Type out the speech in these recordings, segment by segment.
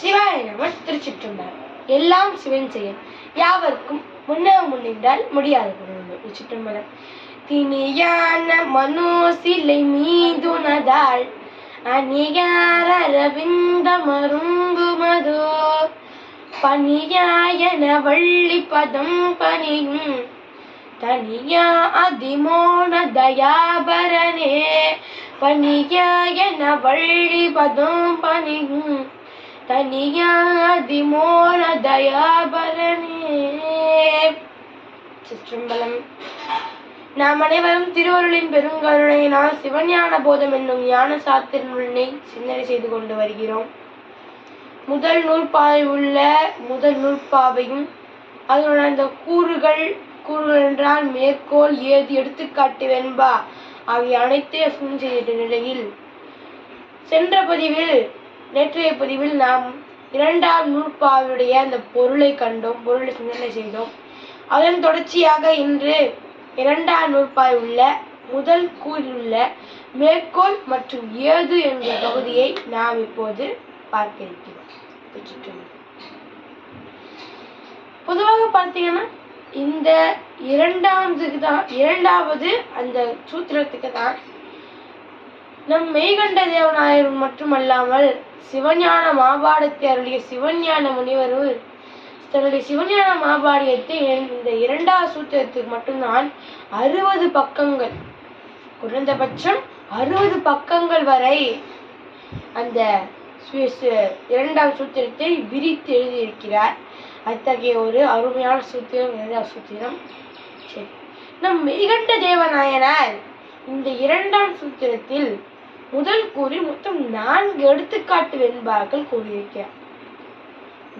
சிவாய நம திருச்சிற்றம்பலம். எல்லாம் சிவன் செயல் யாவர்க்கும் முன்ன முன்னின்றால் முடியாது திருச்சிற்றம்பலம். திணியான மனோ சிலை மீதுனதாள் அணியார அரவிந்த மருங்குமதோ பணியாயன வள்ளி பதம் பணியும் தனியா அதிமோன தயாபரனே. பணியாயன வள்ளி பதம் பணியும் தனியா அதிமோன தயாபரனே சிற்றம்பலம். நாம் அனைவரும் திருவருளின் பெருங்கருணையினால் சிவஞான போதம் என்னும் ஞான சாத்திர நூலினை சிந்தனை செய்து கொண்டு வருகிறோம். முதல் நூற்பாவை உள்ள முதல் நூற்பாவையும் அதனுடன் அந்த கூறுகள் கூறுகள் என்றால் மேற்கோள் ஏது எடுத்துக்காட்டு வெண்பா ஆகிய அனைத்தையும் செய்த நிலையில் சென்ற பதிவில் நேற்றைய பதிவில் நாம் இரண்டாம் நூற்பாவுடைய அந்த பொருளை கண்டோம் பொருளை சிந்தனை செய்தோம். அதன் தொடர்ச்சியாக இன்று இரண்டாம் நூற்பாய் உள்ள முதல் கூறில் உள்ள மேற்கோள் மற்றும் ஏது என்ற பகுதியை நாம் இப்போது பார்க்க இருக்கிறோம். பொதுவாக பார்த்தீங்கன்னா இந்த இரண்டாவதுக்கு தான் இரண்டாவது அந்த சூத்திரத்துக்கு தான் நம் மெய்கண்ட தேவநாயகன் மட்டுமல்லாமல் சிவஞான மாபாடத்தை அருளிய சிவஞான முனிவர் தன்னுடைய சிவஞான மாபாடியத்தை இந்த இரண்டாவது சூத்திரத்துக்கு மட்டும்தான் அறுபது பக்கங்கள். குறைந்தபட்சம் அறுபது பக்கங்கள் வரை அந்த இரண்டாவது சூத்திரத்தை விரித்து எழுதியிருக்கிறார். அத்தகைய ஒரு அருமையான சூத்திரம் இரண்டாவது சூத்திரம். சரி. நம் மெய்கண்ட தேவநாயனார் இந்த இரண்டாம் சூத்திரத்தில் முதல் கூறி மொத்தம் நான்கு எடுத்துக்காட்டு வெண்பாக்கள் கூறியிருக்கேன்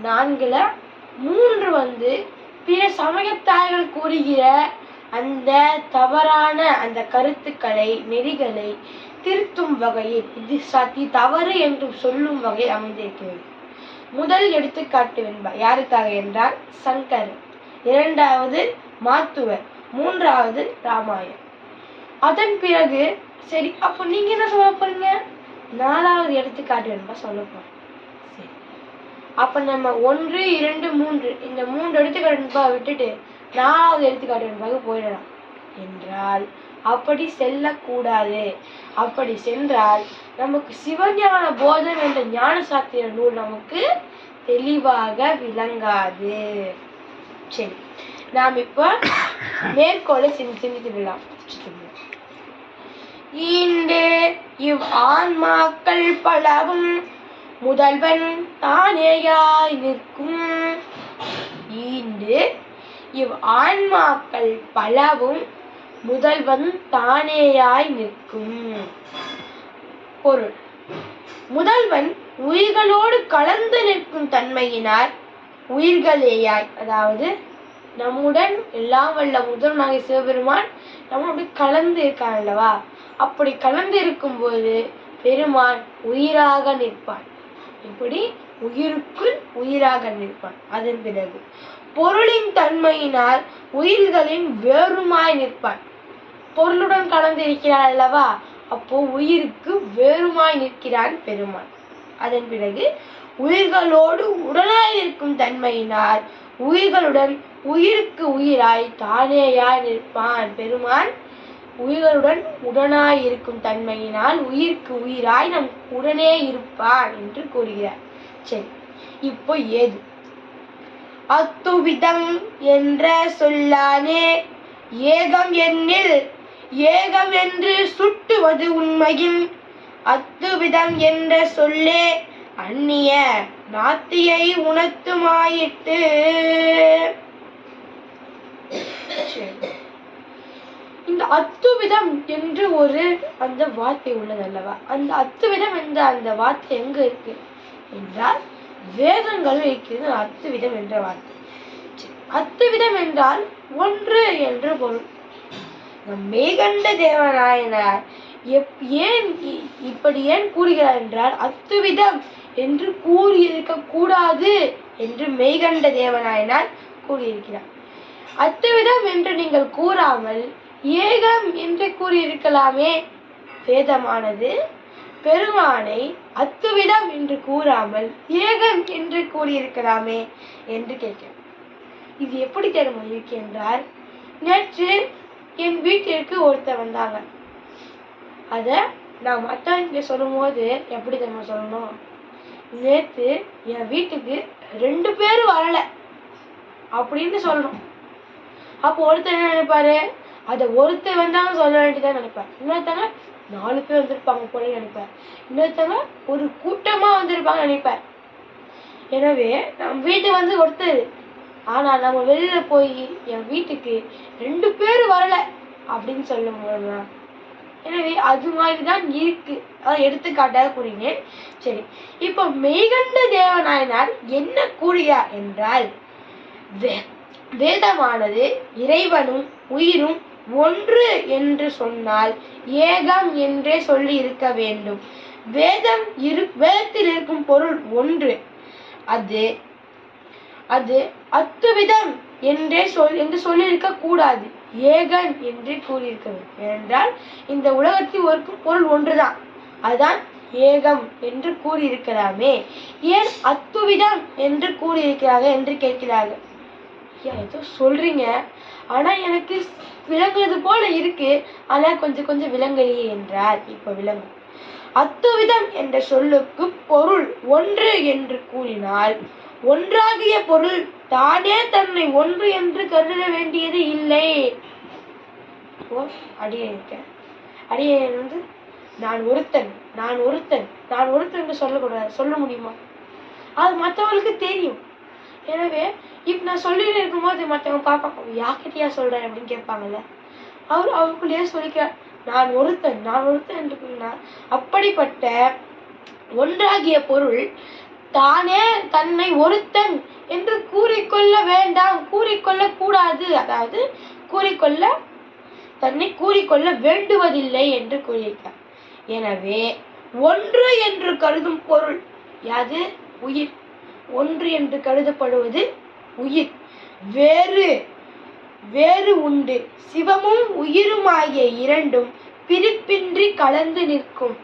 நான்குல மூன்று வந்து பிற சமயத்தார்கள் கூறுகிற அந்த தவறான அந்த கருத்துக்களை நெறிகளை திருத்தும் வகையில் இது சதி தவறு என்று சொல்லும் வகையில் அமைந்திருக்கிறது. முதல் எடுத்துக்காட்டு வெண்பா யாருக்காக என்றால் சங்கர் இரண்டாவது மாத்துவர் மூன்றாவது ராமாயணம். அதன் பிறகு சரி அப்போ நீங்க என்ன சொல்ல போறீங்க? நாலாவது எடுத்துக்காட்டு வெண்பா சொல்ல போறோம் சரி. அப்ப நம்ம ஒன்று இரண்டு மூன்று. இந்த மூன்று எடுத்துக்காட்டு விட்டுட்டு நாலாவது எடுத்துக்காட்டு வெண்பாவுக்கு போயிடலாம். என்றால் அப்படி செல்லக்கூடாது. அப்படி சென்றால் நமக்கு சிவஞான போதம் என்ற ஞான சாத்திர நூல் நமக்கு தெளிவாக விளங்காது. சரி. நாம் இப்போ மேற்கோளை சிந்தி சிந்தித்து விடலாம் ஈண்டு இவ் ஆன்மாக்கள் பலவும் முதல்வன் தானேயாய் நிற்கும். ஈண்டு இவ் ஆன்மாக்கள் பலவும் முதல்வன் தானேயாய் நிற்கும். பொருள். முதல்வன் உயிர்களோடு கலந்து நிற்கும் தன்மையினால் உயிர்களேயாய் அதாவது நம்முடன் எல்லாம் வல்ல முதல்வனாகிய சிவபெருமான் நம்ம அப்படி கலந்து இருக்கான் அல்லவா? அப்படி கலந்து இருக்கும்போது பெருமான் உயிராக நிற்பான் இப்படி உயிருக்குள் உயிராக நிற்பான் அதன் பிறகு பொருளின் தன்மையினால் உயிர்களின் வேறுமாய் நிற்பான் பொருளுடன் கலந்து இருக்கிறான் அல்லவா? அப்போ உயிருக்கு வேறுமாய் நிற்கிறான் பெருமான். அதன் பிறகு உயிர்களோடு உடனாய் இருக்கும் தன்மையினால் உயிர்களுடன் உயிருக்கு உயிராய் தானேயாய் நிற்பான் பெருமான். உயிர்களுடன் உடனாய் இருக்கும் தன்மையினால் உயிருக்கு உயிராய் நம் உடனே இருப்பான் என்று கூறுகிறார். சரி இப்போ ஏது? அத்துவிதம் என்ற சொல்லானே ஏகம் என்னில் ஏகம் என்று சுட்டுவது உண்மையில். அத்துவிதம் என்ற சொல்லே அந்நிய நாத்தியை உணர்த்துமாயிட்டு. இந்த அத்துவிதம் என்று ஒரு அந்த வார்த்தை உள்ளது அல்லவா? அந்த அத்துவிதம் என்ற அந்த வார்த்தை எங்க இருக்கு? என்றால் வேதங்கள் இருக்கிறது அத்துவிதம் என்ற வார்த்தை. அத்துவிதம் என்றால் ஒன்று என்று பொருள். நம் மேகண்ட தேவநாயனார் எப் ஏன் இ- இப்படி ஏன் கூறுகிறார் என்றால் அத்துவிதம் என்று கூறியிருக்க கூடாது என்று மெய்கண்ட தேவநாயனார் கூறியிருக்கிறார். அத்துவிதம் என்று நீங்கள் கூறாமல் ஏகம் என்று கூறியிருக்கலாமே. வேதமானது பெருமானை அத்துவிதம் என்று கூறாமல் ஏகம் என்று கூறியிருக்கலாமே என்று கேட்கிறேன் இது எப்படி தெரியுமா? இருக்கு என்றால் நேற்று என் வீட்டிற்கு ஒருத்தர் வந்தாங்க. அதை நான் மற்றவங்க சொல்லும்போது எப்படி தெரியுமா சொல்லணும்? நேத்து என் வீட்டுக்கு ரெண்டு பேரும் வரல அப்படின்னு சொல்லணும். அப்போ ஒருத்தர் என்ன நினைப்பாரு? அதை ஒருத்தர் வந்தாங்க சொல்ல வேண்டியதான் நினைப்பேன். இன்னொருத்தங்க நாலு பேர் வந்திருப்பாங்க போல நினைப்பேன். இன்னொருத்தங்க ஒரு கூட்டமா வந்திருப்பாங்க நினைப்பேன். எனவே நம்ம வீட்டுக்கு வந்து ஒருத்தர். ஆனால் நம்ம வெளியில் போய் என் வீட்டுக்கு ரெண்டு பேர் வரல அப்படின்னு சொல்ல முடியுமா எனவே அது மாதிரி தான் இருக்கு. அதான் எடுத்துக்காட்டாக கூறினேன். சரி. இப்போ மெய்கண்ட தேவநாயனார் என்ன கூறுகிறார் என்றால் வே- வேதமானது இறைவனும் உயிரும் ஒன்று என்று சொன்னால் ஏகம் என்றே சொல்லி இருக்க வேண்டும். வேதம் இரு வேதத்தில் இருக்கும் பொருள் ஒன்று. அது அது அத்துவிதம் என்றே சொல் என்று சொல்லியிருக்க கூடாது. ஏகன் என்று கூறியிருக்கிறது. ஏனென்றால் இந்த உலகத்தில் ஒரு பொருள் ஒன்றுதான். அதுதான் ஏகம் என்று கூறியிருக்கலாமே. ஏன் அத்துவிதம் என்று கூறியிருக்கிறார்கள் என்று கேட்கிறார்கள். ஏதோ சொல்றீங்க. ஆனா எனக்கு விளங்குறது போல இருக்கு. ஆனா கொஞ்சம் கொஞ்சம் விளங்கலையே என்றார். இப்ப விளங்கும் அத்துவிதம் என்ற சொல்லுக்கு பொருள் ஒன்று என்று கூறினால் ஒன்றாகிய பொருள் தானே தன்னை ஒன்று என்று கருத வேண்டியது இல்லை. ஓ அடியே இருக்கேன் வந்து நான் ஒருத்தன் நான் ஒருத்தன் நான் ஒருத்தன் என்று சொல்லக்கூடாது சொல்ல முடியுமா? அது மற்றவங்களுக்கு தெரியும். எனவே இப்ப நான் சொல்லிட்டு இருக்கும்போது மற்றவங்க பார்ப்பாங்க யார்கிட்டயா சொல்றேன் அப்படின்னு கேட்பாங்கல்ல. அவர் அவருக்குள்ளேயே சொல்லிக்கிறார் நான் ஒருத்தன் நான் ஒருத்தன் என்று அப்படிப்பட்ட ஒன்றாகிய பொருள் தானே தன்னை ஒருத்தன் என்று கூறிக்கொள்ள வேண்டாம் கூறிக்கொள்ள கூடாது. அதாவது கூறிக்கொள்ள தன்னை கூறிக்கொள்ள வேண்டுவதில்லை என்று கூறியிருக்கார் எனவே ஒன்று என்று கருதும் பொருள் யாது? உயிர். ஒன்று என்று கருதப்படுவது உயிர். வேறு வேறு உண்டு. சிவமும் உயிருமாகிய இரண்டும் பிரிப்பின்றி கலந்து நிற்கும்.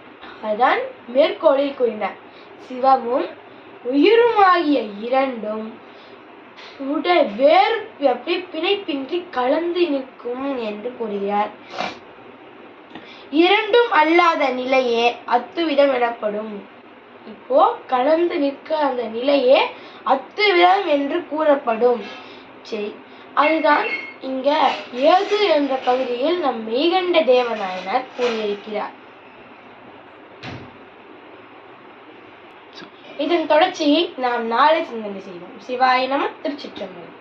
அதான் மேற்கோளில் கூறினார். சிவமும் உயிருமாகிய இரண்டும் உட வேறு அப்படி பிணைப்பின்றி கலந்து நிற்கும் என்று கூறுகிறார். இரண்டும் அல்லாத நிலையே அத்துவிதம் எனப்படும். இப்போ கலந்து நிற்க அந்த நிலையே அத்துவிதம் என்று கூறப்படும். சரி அதுதான் இங்க ஏது என்ற பகுதியில் நம் மெய்கண்ட தேவநாயனர் கூறியிருக்கிறார். இதன் தொடர்ச்சியை நாம் நாளை சிந்தனை செய்வோம். சிவாய திருச்சிற்றம்பலம்.